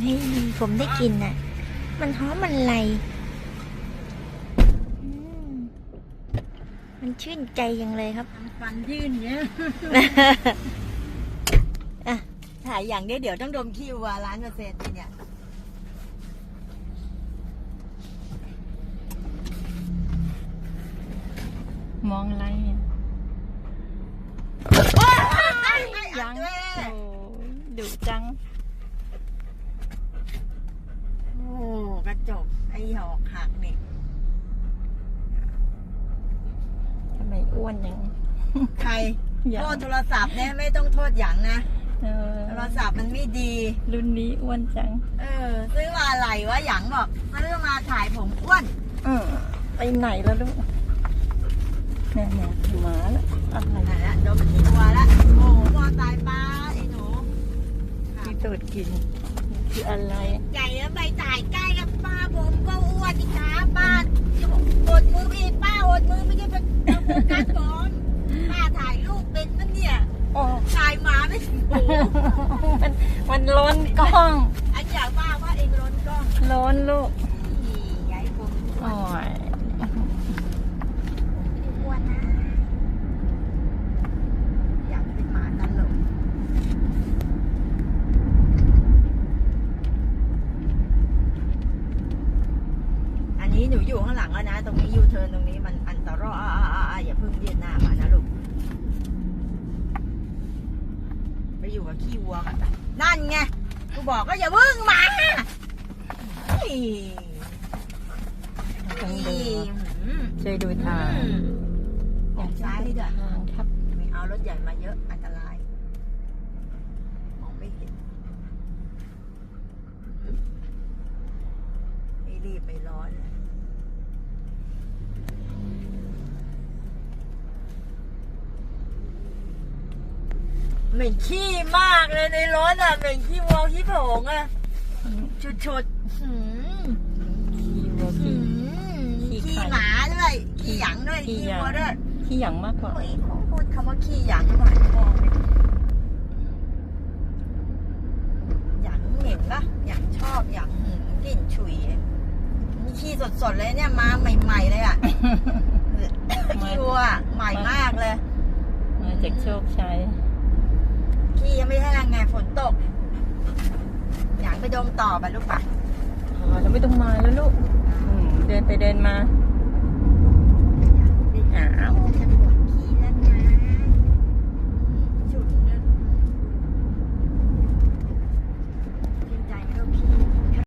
เฮ้ยผมได้กลินอะ มันหอมมันไหลอืมมันชื่นใจยังเลยครับฟันยื่นเนี้ยอะถ่ายอย่างเดียวเดี๋ยวต้องดมขี้วัวล้านเปอร์เซ็นต์เนี่ยมองอะไรอะยัยังงแม่โอ้ยดุจัง โอ้ กระจกไอ้หอกหักนี่ทำไมอ้วนยังใครยัโทงษโทรศัพท์เนี่ยไม่ต้องโทษอย่างนะเออโทรศัพท์มันไม่ดี รุ่นนี้อ้วนจัง เออ ซื้อมาอะไรวะหยังบอกซื้อมาถ่ายผมอ้วนเออไปไหนแล้วลูกเนี่ยเนี่ยหมาแล้วอะไรนั่นแหละดมขี้วัวละโอ้มอตายป้าไอ้หนูที่ตูดกิน คืออะไร ใหญ่ แล้วไปถ่ายใกล้กับป้าผมก็อ้วนอีกนะป้าอดมืออีกป้าอดมือไม่ใช่เป็นโฟกัสผมป้าถ่ายรูปเป็นมันเนี่ยโอ้ถ่ายหมาไม่ถึงหูมันมันล้นกล้องอันอยากว่าว่าเองร้นกล้องล้นลูก นี่ยายผม โอ้ย อ้วนนะ อยากเป็นหมาตลกอั นนี้หนูอยู่ข้างหลังแล้วนะ ตรงนี้ยูเทิร์นตรงนี้มันอันตรายอย่าเพิ่งยืนหน้ามานะลูก ไปอยู่กับขี้วัวกันไปนั่นไง กูบอกก็อย่าเพิ่งมาเฮ้ยต้องดูอืมช่วยดูทางอืมออกซ้ายนี่ด้วยทางครับไม่เอารถใหญ่มาเยอะอันตราย มองไม่เห็นไม่ รีบไม่ร้อนเหม็นขี้มากเลยในรถอะเหม็นขี้วัวขี้โผงอะชุดชุดๆหืมขี้วัวหืขี้มขี้ขี้ไข่หมาด้วยขี้หยังด้วยขี้ขี้หยังวัวด้วยขี้หยังมากกว่าโอ้ยพูดคำว่าขี้หยังหวานคอเลยหยังเหม็นปะหยังชอบหยังหืมกลิ่นฉุยนี่ขี้ สดๆเลยเนี่ยมาใหม่ๆเลยอะขี้วัวใหม่มากเลย มาจากโชคชัยขี้ยังไม่แห้งไงฝนตกหยังไปดมต่อไปลูกปะอ๋อเราไม่ต้องมาแล้วลูกอืมเดินไปเดินมา